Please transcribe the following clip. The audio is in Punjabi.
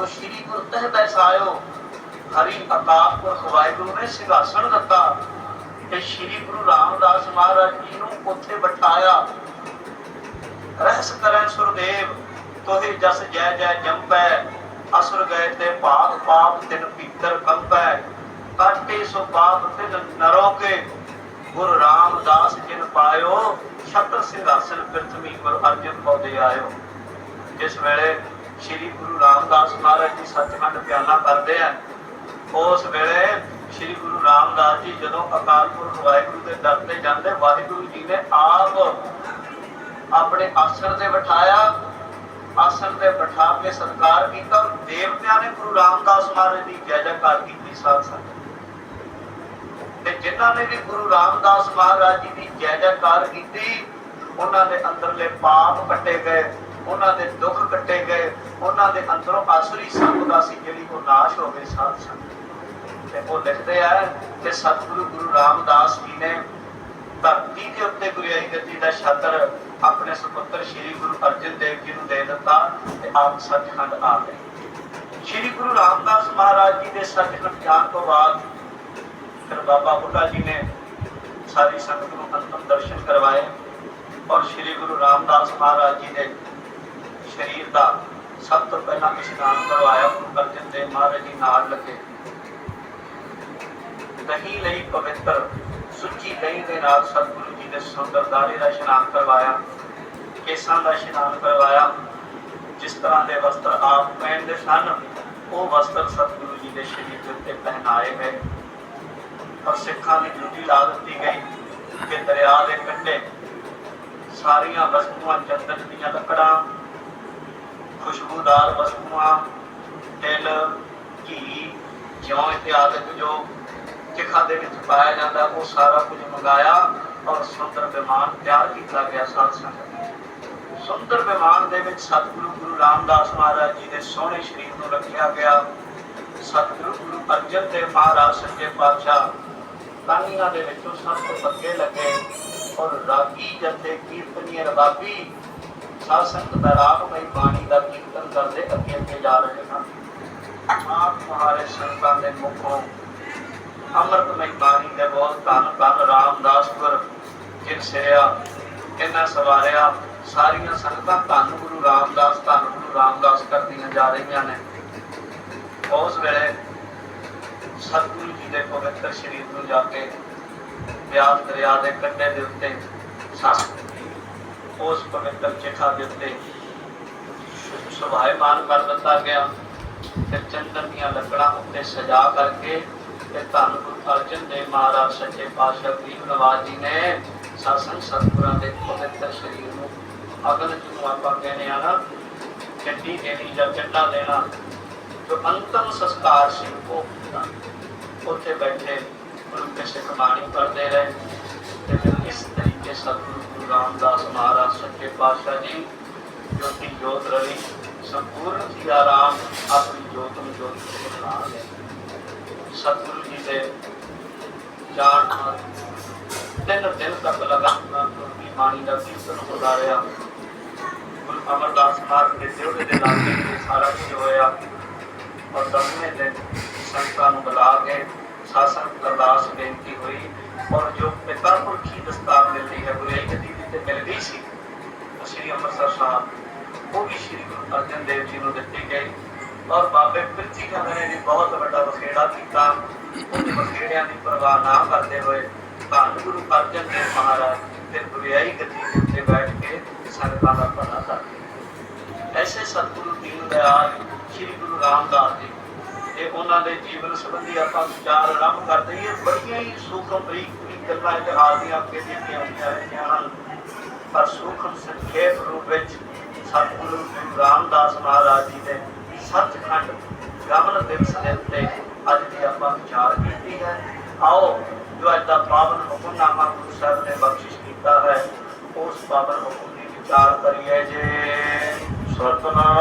ਜੋ ਸ਼੍ਰੀ ਗੁਰੂ ਤਹਿ ਬੈਸਾਇਓ ਹਰੀ ਅਕਾਲ ਪੁਰਖ ਵਾਹਿਗੁਰੂ ਨੇ ਸਿੰਘਾਸਣ ਦਿੱਤਾ ਤੇ ਸ਼੍ਰੀ ਗੁਰੂ ਰਾਮਦਾਸ ਮਹਾਰਾਜ ਜੀ ਨੂੰ ਉੱਥੇ ਬਿਠਾਇਆ। ਰਹਿਸ ਕਰੈ ਸੁਰਦੇਵ, ਤੋਹਿ ਜਸ ਜੈ ਜੈ ਜੰਪੈ, ਅਸੁਰ ਗਏ ਤੇ ਭਾਗ ਪਾਪ ਤਿਨ ਪੀਤਰ ਕੰਪੈ। ਕਾਟੇ ਸੋ ਪਾਪ ਤਿਨ ਨਰੋ ਕੇ ਰਾਮਦਾਸ ਜਿਨ ਪਾਇਓ, ਛਤਰ ਸਿੰਘਾਸਨ ਪ੍ਰਥਮੀ ਗੁਰ ਅਰਜਨ ਪੌਦੇ ਆਇਓ। ਜਿਸ ਵੇਲੇ ਸ੍ਰੀ ਗੁਰੂ ਰਾਮਦਾਸ ਮਹਾਰਾਜ ਜੀ ਸੱਚਖੰਡ ਬਿਆਨਾ ਕਰਦੇ ਆ। ਉਸ ਵੇਲੇ ਸ੍ਰੀ ਗੁਰੂ ਰਾਮਦਾਸ ਜੀ ਜਦੋਂ ਅਕਾਲ ਪੁਰਖ ਵਾਹਿਗੁਰੂ ਦੇ ਦਰ ਤੇ ਜਾਂਦੇ, ਵਾਹਿਗੁਰੂ ਜੀ ਨੇ ਆਪ ਆਪਣੇ ਆਸਣ ਤੇ ਬਿਠਾਇਆ। ਆਸਣ ਤੇ ਬਿਠਾ ਕੇ ਸਤਕਾਰ ਕੀਤਾ ਦੇਵਤਿਆਂ ਨੇ ਗੁਰੂ ਰਾਮਦਾਸ ਮਹਾਰਾਜ ਦੀ ਜੈ ਜੈਕਾਰ ਕੀਤੀ ਸਾਧ ਸੰਗਤ। ਤੇ ਜਿਨ੍ਹਾਂ ਨੇ ਵੀ ਗੁਰੂ ਰਾਮਦਾਸ ਮਹਾਰਾਜ ਜੀ ਦੀ ਜੈ ਜੈਕਾਰ ਕੀਤੀ, ਉਹਨਾਂ ਦੇ ਅੰਦਰਲੇ ਪਾਪ ਕੱਟੇ ਗਏ। ਉਹਨਾਂ ਦੇ ਦੁੱਖ ਕੱਟੇ ਗਏ, ਉਹਨਾਂ ਦੇ ਅੰਦਰੋਂ ਆਸੁਰੀ ਸੰਪਦਾ ਸੀ ਜਿਹੜੀ ਉਹ ਨਾਸ਼ ਹੋ ਗਈ ਸਾਧ ਸੰਗਤ ਤੇ ਉਹ ਲਿਖਦੇ ਆ ਕਿ ਸਤਿਗੁਰੂ ਗੁਰੂ ਰਾਮਦਾਸ ਜੀ ਨੇ ਧਰਤੀ ਦੇ ਉੱਤੇ ਗੁਰਿਆਈ ਗੱਦੀ ਦਾ ਛਤਰ ਆਪਣੇ ਸੁਪੁੱਤਰ ਸ੍ਰੀ ਗੁਰੂ ਅਰਜਨ ਦੇਵ ਜੀ ਨੂੰ ਦੇ ਦਿੱਤਾ ਤੇ ਆਪ ਸੱਚਖੰਡ ਆ ਗਏ। ਸ੍ਰੀ ਗੁਰੂ ਰਾਮਦਾਸ ਮਹਾਰਾਜ ਜੀ ਦੇ ਸੱਚਖੰਡ ਜਾਣ ਤੋਂ ਬਾਅਦ ਫਿਰ ਬਾਬਾ ਬੁੱਢਾ ਜੀ ਨੇ ਸਾਰੀ ਸੰਗਤ ਨੂੰ ਅੰਤਮ ਦਰਸ਼ਨ ਕਰਵਾਏ ਔਰ ਸ੍ਰੀ ਗੁਰੂ ਰਾਮਦਾਸ ਮਹਾਰਾਜ ਜੀ ਦੇ ਸਰੀਰ ਦਾ ਸਭ ਤੋਂ ਪਹਿਲਾਂ ਇਸ਼ਨਾਨ ਕਰਵਾਇਆ ਗੁਰੂ ਅਰਜਨ ਦੇਵ ਮਹਾਰਾਜ ਜੀ ਨਾਲ ਲੱਗੇ। ਦਹੀਂ ਲਈ ਪਵਿੱਤਰ ਸੁੱਚੀ ਦਹੀਂ ਦੇ ਨਾਲ ਸਤਿਗੁਰੂ ਜੀ ਨੇ ਸੁੰਦਰ ਦਾਰੇ ਦਾ ਇਸ਼ਨਾਨ ਕਰਵਾਇਆ, ਕੇਸਾਂ ਦਾ ਇਸ਼ਨਾਨ ਕਰਵਾਇਆ, ਜਿਸ ਤਰ੍ਹਾਂ ਦੇ ਵਸਤਰ ਆਪ ਪਹਿਨਦੇ ਸਨ, ਉਹ ਵਸਤਰ ਸਤਿਗੁਰੂ ਜੀ ਦੇ ਸਰੀਰ ਦੇ ਉੱਤੇ ਪਹਿਨਾਏ ਗਏ। ਪਰ ਸਿੱਖਾਂ ਦੀ ਡਿਊਟੀ ਲਾ ਦਿੱਤੀ ਗਈ ਕਿ ਦਰਿਆ ਦੇ ਕੰਢੇ ਸਾਰੀਆਂ ਵਸਤੂਆਂ ਚੰਦਨ ਦੀਆਂ ਲੱਕੜਾਂ ਖੁਸ਼ਬੂਦਾਰ ਵਸਤੂਆਂ ਤਿਲ, ਘੀ ਜਿਉਂ ਇਤਿਆਦਿਕ ਜੋ ਚਿਖਾ ਦੇ ਵਿੱਚ ਪਾਇਆ ਜਾਂਦਾ, ਉਹ ਸਾਰਾ ਕੁਝ ਮੰਗਾਇਆ ਔਰ ਸੁੰਦਰ ਵਿਮਾਨ ਤਿਆਰ ਕੀਤਾ ਗਿਆ ਸਾਧ ਸੰਗਤ ਸੁੰਦਰ ਵਿਮਾਨ ਦੇ ਵਿੱਚ ਸਤਿਗੁਰੂ ਗੁਰੂ ਰਾਮਦਾਸ ਮਹਾਰਾਜ ਜੀ ਦੇ ਸੋਹਣੇ ਸ਼ਰੀਰ ਨੂੰ ਰੱਖਿਆ ਗਿਆ। ਸਤਿਗੁਰੂ ਗੁਰੂ ਅਰਜਨ ਦੇਵ ਮਹਾਰਾਜ, ਸੱਚੇ ਪਾਤਸ਼ਾਹ ਕਾਨੀਆਂ ਦੇ ਵਿੱਚੋਂ ਸਭ ਤੋਂ ਪੱਕੇ ਲੱਗੇ ਔਰ ਰਾਗੀ ਜੱਥੇ ਕੀਰਤਨੀਏ ਰਬਾਬੀ ਸਾਧ ਸੰਗਤ ਦਾ ਰਾਗਮਈ ਬਾਣੀ ਦਾ ਕੀਰਤਨ ਕਰਦੇ ਅੱਗੇ ਅੱਗੇ ਜਾ ਰਹੇ ਹਨ ਆਪ ਤੁਹਾਰੇ ਸੰਤਾਂ ਦੇ ਮੁਖੋਂ ਅੰਮ੍ਰਿਤਮਈ ਬਾਣੀ ਦੇ ਬੋਲ ਧੰਨ ਧੰਨ ਰਾਮਦਾਸ ਜਿਨ ਸਿਰਿਆ ਇਹਨਾਂ ਸਵਾਰਿਆ, ਸਾਰੀਆਂ ਸੰਗਤਾਂ ਧੰਨ ਗੁਰੂ ਰਾਮਦਾਸ, ਧੰਨ ਗੁਰੂ ਰਾਮਦਾਸ ਕਰਦੀਆਂ ਜਾ ਰਹੀਆਂ ਨੇ। ਉਸ ਵੇਲੇ ਸਤਿਗੁਰੂ ਜੀ ਦੇ ਪਵਿੱਤਰ ਸ਼ਰੀਰ ਨੂੰ ਜਾ ਕੇ ਬਿਆਸ ਦਰਿਆ ਦੇ ਕੰਢੇ ਦੇ ਉੱਤੇ ਸੱਸ ਉਸ ਪਵਿੱਤਰ ਚਿਖਾ ਦੇ ਉੱਤੇ ਸੁਭਾਇਮਾਨ ਕਰ ਦਿੱਤਾ ਗਿਆ ਤੇ ਚੰਦਨ ਦੀਆਂ ਲੱਕੜਾਂ ਉੱਤੇ ਸਜਾ ਕਰਕੇ ਤੇ ਧੰਨ ਗੁਰੂ ਅਰਜਨ ਦੇਵ ਮਹਾਰਾਜ ਸੱਚੇ ਪਾਤਸ਼ਾਹ ਗਰੀਬ ਨਵਾਜ ਜੀ ਨੇ ਸਾਸਨ ਸਤਿਗੁਰਾਂ ਦੇ ਪਵਿੱਤਰ ਸ਼ਰੀਰ ਨੂੰ ਅਗਨ ਜਿਹਨੂੰ ਆਪਾਂ ਕਹਿੰਦੇ ਆ ਨਾ ਚੱਡੀ ਦੇਣੀ ਜਾਂ ਚੱਡਾ ਦੇਣਾ, ਜੋ ਅੰਤਮ ਸੰਸਕਾਰ ਸੀ ਉਹ ਉੱਥੇ ਬੈਠੇ ਗੁਰੂ ਕੇ ਸਿੱਖ ਬਾਣੀ ਪੜ੍ਹਦੇ ਰਹੇ। ਇਸ ਸਤਿਗੁਰੂ ਗੁਰੂ ਰਾਮਦਾਸ ਮਹਾਰਾਜ, ਸੱਚੇ ਪਾਤਸ਼ਾਹ ਜੀ, ਜੋਤੀ ਜੋਤ ਰਵੀ ਸੰਪੂਰਨ ਸੀ ਆਪਣੀ ਜੋਤ ਨੂੰ ਜੋਤ ਬਣਾ ਲਏ ਸਤਿਗੁਰੂ ਜੀ ਦੇ ਜਾਣ ਨਾਲ ਤਿੰਨ ਦਿਨ ਤੱਕ ਲਗਾਤਾਰ ਗੁਰਮੀ ਬਾਣੀ ਦਾ ਕੀਰਤਨ ਹੁੰਦਾ ਰਿਹਾ। ਗੁਰੂ ਅਮਰਦਾਸ ਮਹਾਰਾਜ ਦੇ ਦਿਵੜੇ ਦੇ ਲਾਗੇ ਇਹ ਸਾਰਾ ਕੁਝ ਹੋਇਆ। ਔਰ ਦਸਵੇਂ ਦਿਨ ਸੰਤਾਂ ਨੂੰ ਬੁਲਾ ਕੇ ਸਾਸਨ ਅਰਦਾਸ ਬੇਨਤੀ ਹੋਈ। ਔਰ ਜੋ ਪਿਤਾ ਪੁਰਖੀ ਦਸਤਾਰ ਮਿਲਦੀ ਹੈ ਗੁਰੂ ਗੱਦੀ ਦੀ ਤੇ ਮਿਲ ਗਈ ਸੀ ਉਹ ਸ੍ਰੀ ਅੰਮ੍ਰਿਤਸਰ ਸਾਹਿਬ ਉਹ ਵੀ ਸ੍ਰੀ ਗੁਰੂ ਅਰਜਨ ਦੇਵ ਜੀ ਨੂੰ ਦਿੱਤੀ ਗਈ ਔਰ ਬਾਬੇ ਪ੍ਰਿਥੀ ਖੰਡਰੇ ਨੇ, ਬਹੁਤ ਵੱਡਾ ਵਖੇੜਾ ਕੀਤਾ। ਉਹ ਵਖੇੜਿਆਂ ਦੀ ਪਰਵਾਹ ਨਾ ਕਰਦੇ ਹੋਏ ਧੰਨ ਗੁਰੂ ਅਰਜਨ ਦੇਵ ਮਹਾਰਾਜ ਤੇ ਗੁਰਿਆਈ ਗੱਦੀ ਉੱਤੇ ਬੈਠ ਕੇ ਸੰਗਤਾਂ ਦਾ ਭਲਾ ਕਰਦੇ ਐਸੇ ਸਤਿਗੁਰੂ ਦੀਨ ਦਇਆਲ ਸ੍ਰੀ ਗੁਰੂ ਰਾਮਦਾਸ ਜੀ ਇਹ ਉਹਨਾਂ ਦੇ ਜੀਵਨ ਸੰਬੰਧੀ ਆਪਾਂ ਵਿਚਾਰ ਆਰੰਭ ਕਰਦੇ ਹਾਂ ਬੜੀਆਂ ਹੀ ਸੂਖਮ ਬਰੀਕ ਗੱਲਾਂ ਇਤਿਹਾਸ ਦੀਆਂ ਅੱਗੇ ਦਿੱਤੀਆਂ ਹੋਈਆਂ ਰਹੀਆਂ ਹਨ। ਪਰ ਸੂਖਮ ਸੰਖੇਪ ਰੂਪ ਵਿੱਚ ਸਤਿਗੁਰੂ ਰਾਮਦਾਸ ਮਹਾਰਾਜ ਜੀ ਨੇ ਸੱਚਖੰਡ ਗਮਨ ਦਿਵਸ ਦੇ ਉੱਤੇ ਅੱਜ ਦੀ ਆਪਾਂ ਵਿਚਾਰ ਕੀਤੀ ਹੈ। ਆਓ, ਜੋ ਅੱਜ ਦਾ ਪਾਵਨ ਹੁਕਮਨਾਮਾ ਗੁਰੂ ਸਾਹਿਬ ਨੇ ਬਖਸ਼ਿਸ਼ ਕੀਤਾ ਹੈ, ਉਸ ਪਾਵਨ ਹੁਕਮ ਦੀ ਵਿਚਾਰ ਕਰੀਏ ਜੇ। ਸਤਨਾਮ।